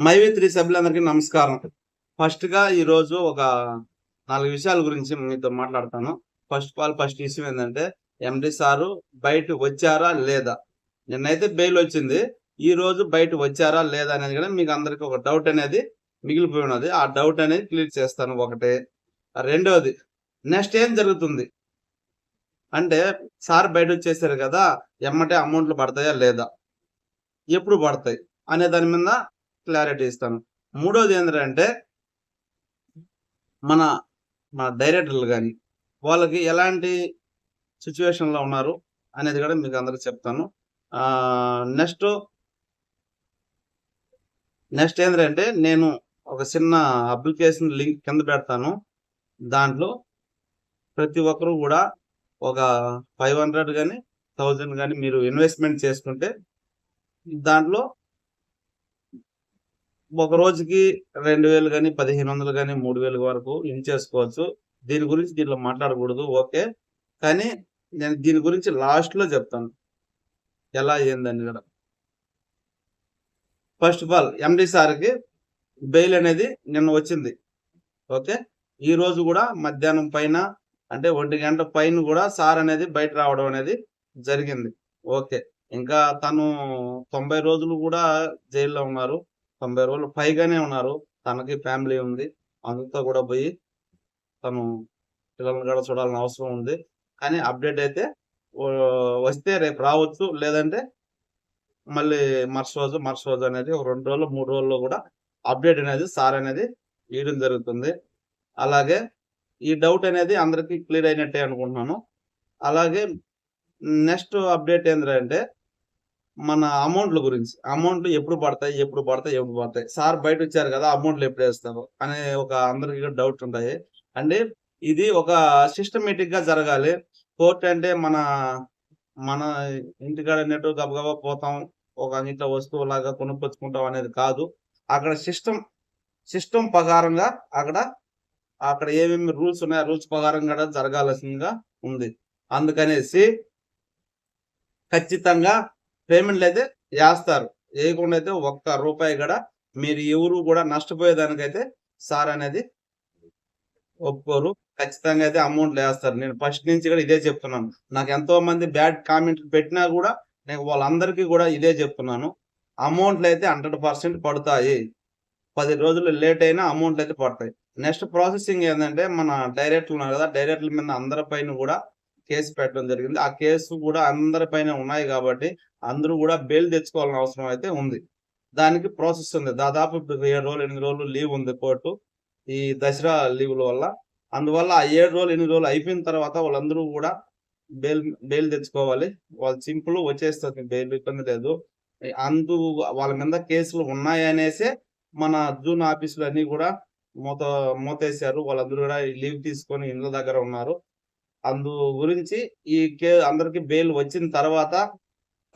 మైవి three సభ్యులందరికీ నమస్కారం. ఫస్ట్గా ఈరోజు ఒక నాలుగు విషయాల గురించి మీతో మాట్లాడతాను. First of all first issue ఏంటంటే ఎండి సారు బయట వచ్చారా లేదా? నిన్నైతే బెయిల్ వచ్చింది. ఈ రోజు బయట వచ్చారా లేదా అనేది కూడా మీకు అందరికి ఒక డౌట్ అనేది మిగిలిపోయి ఉన్నది. ఆ డౌట్ అనేది క్లియర్ చేస్తాను ఒకటే. రెండవది నెక్స్ట్ ఏం జరుగుతుంది? అంటే సార్ బయట వచ్చేసారు కదా ఎమ్మటే అమౌంట్లు పడతాయా లేదా? ఎప్పుడు పడతాయి? అనే దాని మీద క్లారిటీ ఇస్తాను. మూడోది ఏంటంటే మన మన డైరెక్టర్లు కానీ వాళ్ళకి ఎలాంటి సిచ్యువేషన్లో ఉన్నారు అనేది కూడా మీకు అందరికి చెప్తాను. నెక్స్ట్ నెక్స్ట్ ఏంటంటే నేను ఒక చిన్న అప్లికేషన్ లింక్ కింద పెడతాను. దాంట్లో ప్రతి ఒక్కరూ కూడా ఒక ఫైవ్ హండ్రెడ్ కానీ థౌజండ్ కానీ మీరు ఇన్వెస్ట్మెంట్ చేసుకుంటే దాంట్లో ఒక రోజుకి రెండు వేలు కానీ పదిహేను వందలు కానీ మూడు వేలు వరకు ఇన్ చేసుకోవచ్చు. దీని గురించి దీంట్లో మాట్లాడకూడదు ఓకే. కానీ నేను దీని గురించి లాస్ట్లో చెప్తాను. ఎలా ఏందని కూడా. ఫస్ట్ ఆఫ్ ఆల్ ఎండి సార్కి బెయిల్ అనేది నిన్న వచ్చింది ఓకే. ఈ రోజు కూడా మధ్యాహ్నం పైన అంటే ఒంటి గంట పైన కూడా సార్ అనేది బయట రావడం అనేది జరిగింది ఓకే. ఇంకా తను తొంభై రోజులు కూడా జైల్లో ఉన్నారు. తొంభై రోజులు పైగానే ఉన్నారు. తనకి ఫ్యామిలీ ఉంది. అందరితో కూడా పోయి తను పిల్లల్ని కూడా చూడాలని అవసరం ఉంది. కానీ అప్డేట్ అయితే వస్తే రేపు రావచ్చు. లేదంటే మళ్ళీ మరుస రోజు మరుస రోజు అనేది ఒక రెండు రోజులు మూడు రోజుల్లో కూడా అప్డేట్ అనేది సార్ అనేది ఇవ్వడం జరుగుతుంది. అలాగే ఈ డౌట్ అనేది అందరికీ క్లియర్ అయినట్టే అనుకుంటున్నాను. అలాగే నెక్స్ట్ అప్డేట్ ఏంటంటే మన అమౌంట్ల గురించి. అమౌంట్లు ఎప్పుడు పడతాయి ఎప్పుడు పడతాయి ఎప్పుడు పడతాయి. సార్ బయట వచ్చారు కదా అమౌంట్లు ఎప్పుడు వేస్తారు? అనే ఒక అందరికి డౌట్ ఉంటాయి. అంటే ఇది ఒక సిస్టమేటిక్గా జరగాలి. కోర్ట్ అంటే మన మన ఇంటికాడ నెట్ గబగబా పోతాం ఒక ఇంట్లో వస్తువు లాగా కొనుక్కొచ్చుకుంటాం అనేది కాదు. అక్కడ సిస్టమ్ సిస్టమ్ ప్రకారంగా అక్కడ అక్కడ ఏమేమి రూల్స్ ఉన్నాయో రూల్స్ ప్రకారం కూడా జరగాల్సిందిగా ఉంది. అందుకనేసి ఖచ్చితంగా పేమెంట్లు అయితే వేస్తారు వేయకుండా అయితే ఒక్క రూపాయి కూడా మీరు ఎవరు కూడా నష్టపోయేదానికైతే సార్ అనేది ఒప్పుకోరు. ఖచ్చితంగా అయితే అమౌంట్లు వేస్తారు. నేను ఫస్ట్ నుంచి కూడా ఇదే చెప్తున్నాను. నాకు ఎంతో మంది బ్యాడ్ కామెంట్ పెట్టినా కూడా నేను వాళ్ళందరికీ కూడా ఇదే చెప్తున్నాను. అమౌంట్లు అయితే హండ్రెడ్ పర్సెంట్ పడతాయి. పది రోజులు లేట్ అయినా అమౌంట్లు అయితే పడతాయి. నెక్స్ట్ ప్రాసెసింగ్ ఏంటంటే మన డైరెక్టర్లు ఉన్నారు కదా డైరెక్టర్ల మీద అందరిపైన కూడా కేసు పెట్టడం జరిగింది. ఆ కేసు కూడా అందరిపైన ఉన్నాయి కాబట్టి అందరూ కూడా బెయిల్ తెచ్చుకోవాల్సిన అవసరం అయితే ఉంది. దానికి ప్రాసెస్ ఉంది. దాదాపు ఇప్పుడు ఏడు రోజులు ఎనిమిది రోజులు లీవ్ ఉంది కోర్టు ఈ దసరా లీవుల వల్ల. అందువల్ల ఆ ఏడు రోజులు ఎనిమిది రోజులు అయిపోయిన తర్వాత వాళ్ళందరూ కూడా బెయిల్ బెయిల్ తెచ్చుకోవాలి. వాళ్ళు సింపుల్ వచ్చేస్తుంది బెయిల్ ఇబ్బంది లేదు. అందు వాళ్ళ మీద కేసులు ఉన్నాయనేసే మన జూన్ ఆఫీసులు అన్ని కూడా మూత మూతేశారు. వాళ్ళందరూ కూడా లీవ్ తీసుకొని ఇండ్ల దగ్గర ఉన్నారు. అందు గురించి ఈ కే అందరికి బెయిల్ వచ్చిన తర్వాత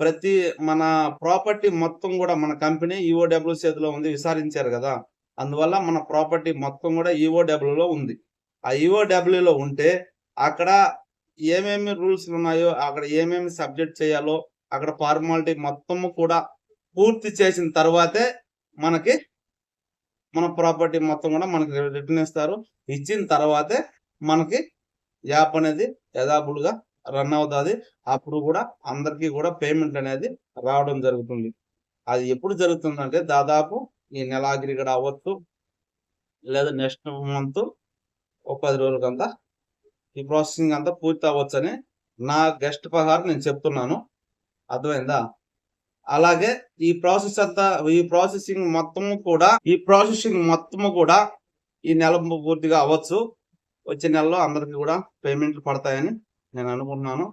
ప్రతి మన ప్రాపర్టీ మొత్తం కూడా మన కంపెనీ ఈఓడబ్ల్యూ చేతిలో ఉంది విచారించారు కదా. అందువల్ల మన ప్రాపర్టీ మొత్తం కూడా ఈఓడబ్ల్యూలో ఉంది. ఆ ఈఓడబ్ల్యూలో ఉంటే అక్కడ ఏమేమి రూల్స్ ఉన్నాయో అక్కడ ఏమేమి సబ్జెక్ట్ చేయాలో అక్కడ ఫార్మాలిటీ మొత్తము కూడా పూర్తి చేసిన తర్వాతే మనకి మన ప్రాపర్టీ మొత్తం కూడా మనకి రిటర్న్ ఇస్తారు. ఇచ్చిన తర్వాతే మనకి యాప్ అనేది యథాపులుగా రన్ అవుతుంది. అప్పుడు కూడా అందరికీ కూడా పేమెంట్ అనేది రావడం జరుగుతుంది. అది ఎప్పుడు జరుగుతుందంటే దాదాపు ఈ నెలాఖరి కూడా అవ్వచ్చు లేదా నెక్స్ట్ మంత్ ఒక పది రోజులకంతా ఈ ప్రాసెసింగ్ అంతా పూర్తి అవ్వచ్చు అని నా గెస్ట్ ప్రకారం నేను చెప్తున్నాను. అర్థమైందా? అలాగే ఈ ప్రాసెస్ అంతా ఈ ప్రాసెసింగ్ మొత్తము కూడా ఈ ప్రాసెసింగ్ మొత్తము కూడా ఈ నెల పూర్తిగా అవ్వచ్చు. వచ్చే నెలలో అందరికి కూడా పేమెంట్లు పడతాయని నేను అనుకుంటున్నాను.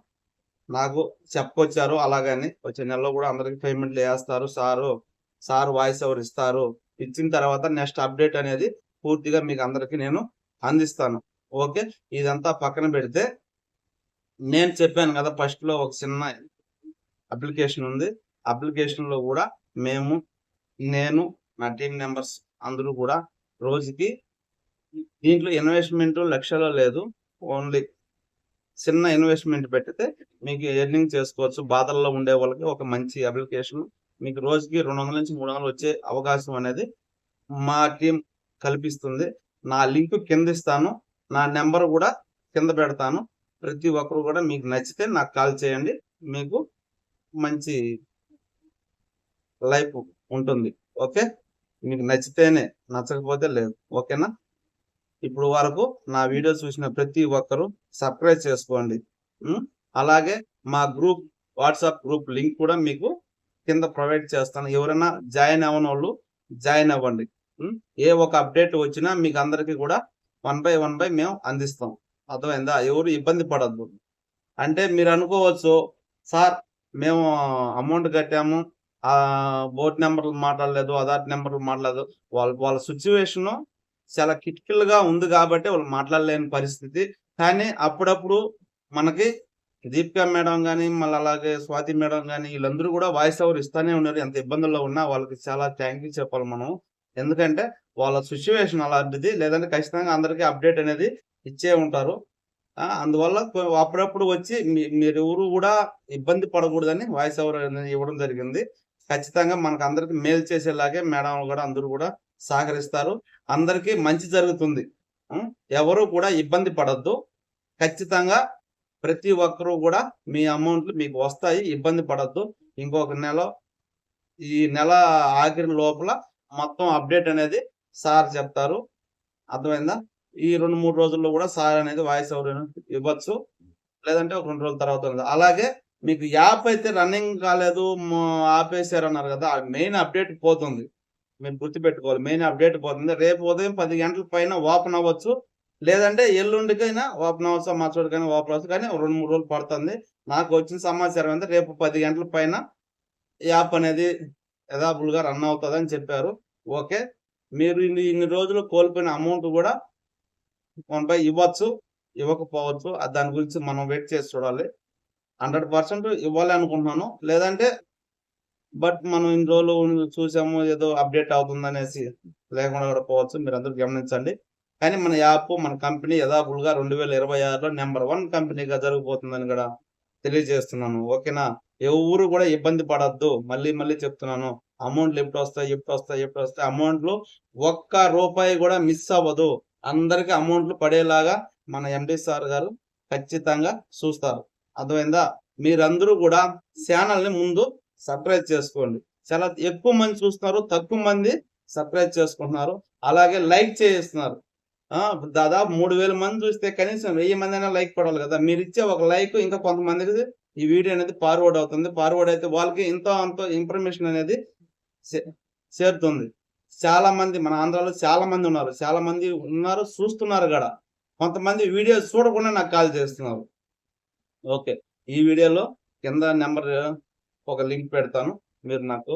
నాకు చెప్పుకొచ్చారు అలాగని. వచ్చే నెలలో కూడా అందరికి పేమెంట్లు వేస్తారు. సారు సార్ వాయిస్ ఓవర్ ఇస్తారు. ఇచ్చిన తర్వాత నెక్స్ట్ అప్డేట్ అనేది పూర్తిగా మీకు అందరికి నేను అందిస్తాను. ఓకే? ఇదంతా పక్కన పెడితే నేను చెప్పాను కదా ఫస్ట్లో ఒక చిన్న అప్లికేషన్ ఉంది. అప్లికేషన్లో కూడా మేము నేను నా టీం మెంబర్స్ అందరూ కూడా రోజుకి దీంట్లో ఇన్వెస్ట్మెంట్ లక్షలో లేదు. ఓన్లీ చిన్న ఇన్వెస్ట్మెంట్ పెట్టితే మీకు ఎర్నింగ్ చేసుకోవచ్చు. బాధల్లో ఉండే వాళ్ళకి ఒక మంచి అప్లికేషన్ మీకు రోజుకి రెండు వందల నుంచి మూడు వందలు వచ్చే అవకాశం అనేది మా టీం కల్పిస్తుంది. నా లింక్ కింద ఇస్తాను. నా నెంబర్ కూడా కింద పెడతాను. ప్రతి ఒక్కరు కూడా మీకు నచ్చితే నాకు కాల్ చేయండి. మీకు మంచి లైఫ్ ఉంటుంది. ఓకే? మీకు నచ్చితేనే నచ్చకపోతే లేదు. ఓకేనా? ఇప్పుడు వరకు నా వీడియో చూసిన ప్రతి ఒక్కరు సబ్స్క్రైబ్ చేసుకోండి. అలాగే మా గ్రూప్ వాట్సాప్ గ్రూప్ లింక్ కూడా మీకు కింద ప్రొవైడ్ చేస్తాను. ఎవరైనా జాయిన్ అవ్వని వాళ్ళు జాయిన్ అవ్వండి. ఏ ఒక అప్డేట్ వచ్చినా మీకు అందరికీ కూడా వన్ బై వన్ బై మేము అందిస్తాం. అర్థమైందా? ఎవరు ఇబ్బంది పడద్దు. అంటే మీరు అనుకోవచ్చు సార్ మేము అమౌంట్ కట్టాము. ఆ నెంబర్లు మాట్లాడలేదు ఆధార్ నెంబర్లు మాట్లాడలేదు. వాళ్ళ వాళ్ళ సిచ్యువేషను చాలా critical గా ఉంది కాబట్టి వాళ్ళు మాట్లాడలేని పరిస్థితి. కానీ అప్పుడప్పుడు మనకి దీపికా మేడం కానీ మళ్ళీ అలాగే స్వాతి మేడం కానీ వీళ్ళందరూ కూడా వాయిస్ ఓవర్ ఇస్తానే ఉన్నారు. ఎంత ఇబ్బందుల్లో ఉన్నా వాళ్ళకి చాలా థ్యాంక్ యూ చెప్పాలి మనం. ఎందుకంటే వాళ్ళ సిచ్యువేషన్ అలాంటిది. లేదంటే ఖచ్చితంగా అందరికీ అప్డేట్ అనేది ఇచ్చే ఉంటారు. అందువల్ల అప్పుడప్పుడు వచ్చి మీ- మీరు ఎవరు కూడా ఇబ్బంది పడకూడదని వాయిస్ ఓవర్ ఇవ్వడం జరిగింది. ఖచ్చితంగా మనకు అందరికి మేలు చేసేలాగే మేడం కూడా అందరూ కూడా సహకరిస్తారు. అందరికీ మంచి జరుగుతుంది. ఎవరు కూడా ఇబ్బంది పడద్దు. ఖచ్చితంగా ప్రతి ఒక్కరూ కూడా మీ అమౌంట్లు మీకు వస్తాయి ఇబ్బంది పడద్దు. ఇంకొక నెల ఈ నెల ఆఖరి లోపల మొత్తం అప్డేట్ అనేది సార్ చెప్తారు. అర్థమైందా? ఈ రెండు మూడు రోజుల్లో కూడా సార్ అనేది వాయిస్ ఓవర్ ఇవ్వచ్చు. లేదంటే ఒక రెండు రోజుల తర్వాత అలాగే మీకు యాప్ అయితే రన్నింగ్ కాలేదు ఆపేశారు అన్నారు కదా ఆ మెయిన్ అప్డేట్ పోతుంది. మేము గుర్తుపెట్టుకోవాలి. మెయిన్ అప్డేట్ పోతుంది. రేపు ఉదయం పది గంటల పైన ఓపెన్ అవ్వచ్చు. లేదంటే ఎల్లుండికైనా ఓపెన్ అవ్వచ్చు. మర్చిపోడికైనా ఓపెన్ అవ్వచ్చు. కానీ రెండు మూడు రోజులు పడుతుంది. నాకు వచ్చిన సమాచారం అంటే రేపు పది గంటల పైన యాప్ అనేది యథాబుల్ రన్ అవుతుంది అని చెప్పారు. ఓకే మీరు ఇన్ని ఇన్ని రోజులు కోల్పోయిన అమౌంట్ కూడా మనపై ఇవ్వచ్చు ఇవ్వకపోవచ్చు. దాని గురించి మనం వెయిట్ చేసి చూడాలి. హండ్రెడ్ పర్సెంట్ ఇవ్వాలి అనుకుంటున్నాను. లేదంటే బట్ మనం ఇన్ని రోజులు చూసాము ఏదో అప్డేట్ అవుతుందనేసి లేకుండా కూడా పోవచ్చు. మీరు అందరూ గమనించండి. కానీ మన యాప్ మన కంపెనీ యథాపులుగా రెండు వేల ఇరవై ఆరులో నెంబర్ వన్ కంపెనీగా జరగబోతుందని కూడా తెలియజేస్తున్నాను. ఓకేనా? ఎవరు కూడా ఇబ్బంది పడద్దు. మళ్ళీ మళ్ళీ చెప్తున్నాను. అమౌంట్లు ఎప్పుడు వస్తాయి ఎప్పుడు వస్తాయి ఎప్పుడు వస్తాయి? అమౌంట్లు ఒక్క రూపాయి కూడా మిస్ అవ్వదు. అందరికి అమౌంట్లు పడేలాగా మన ఎండి సార్ గారు ఖచ్చితంగా చూస్తారు. అర్థమైందా? మీరందరూ కూడా ఛానల్ని ముందు సబ్స్క్రైబ్ చేసుకోండి. చాలా ఎక్కువ మంది చూస్తున్నారు తక్కువ మంది సబ్స్క్రైబ్ చేసుకుంటున్నారు. అలాగే లైక్ చేస్తున్నారు. దాదాపు మూడు వేల మంది చూస్తే కనీసం వెయ్యి మంది అయినా లైక్ పడాలి కదా. మీరు ఇచ్చే ఒక లైక్ ఇంకా కొంతమందికి ఈ వీడియో అనేది ఫార్వర్డ్ అవుతుంది. ఫార్వర్డ్ అయితే వాళ్ళకి ఇంత అంత ఇన్ఫర్మేషన్ అనేది చేరుతుంది. చాలా మంది మన ఆంధ్రాలో చాలా మంది ఉన్నారు. చాలా మంది ఉన్నారు చూస్తున్నారు కూడా. కొంతమంది వీడియో చూడకుండా నాకు కాల్ చేస్తున్నారు. ఓకే. ఈ వీడియోలో కింద నెంబర్ ఒక లింక్ పెడతాను. మీరు నాకు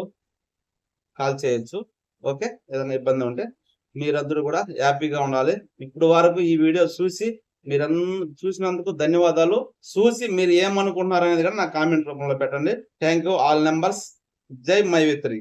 కాల్ చేయొచ్చు. ఓకే? ఏదైనా ఇబ్బంది ఉంటే మీరందరూ కూడా హ్యాపీగా ఉండాలి. ఇప్పుడు వరకు ఈ వీడియో చూసి మీరందరూ చూసినందుకు ధన్యవాదాలు. చూసి మీరు ఏమనుకుంటున్నారు అనేది కూడా నా కామెంట్ రూపంలో పెట్టండి. థ్యాంక్ యూ ఆల్ నెంబర్స్ జై మైవిత్రి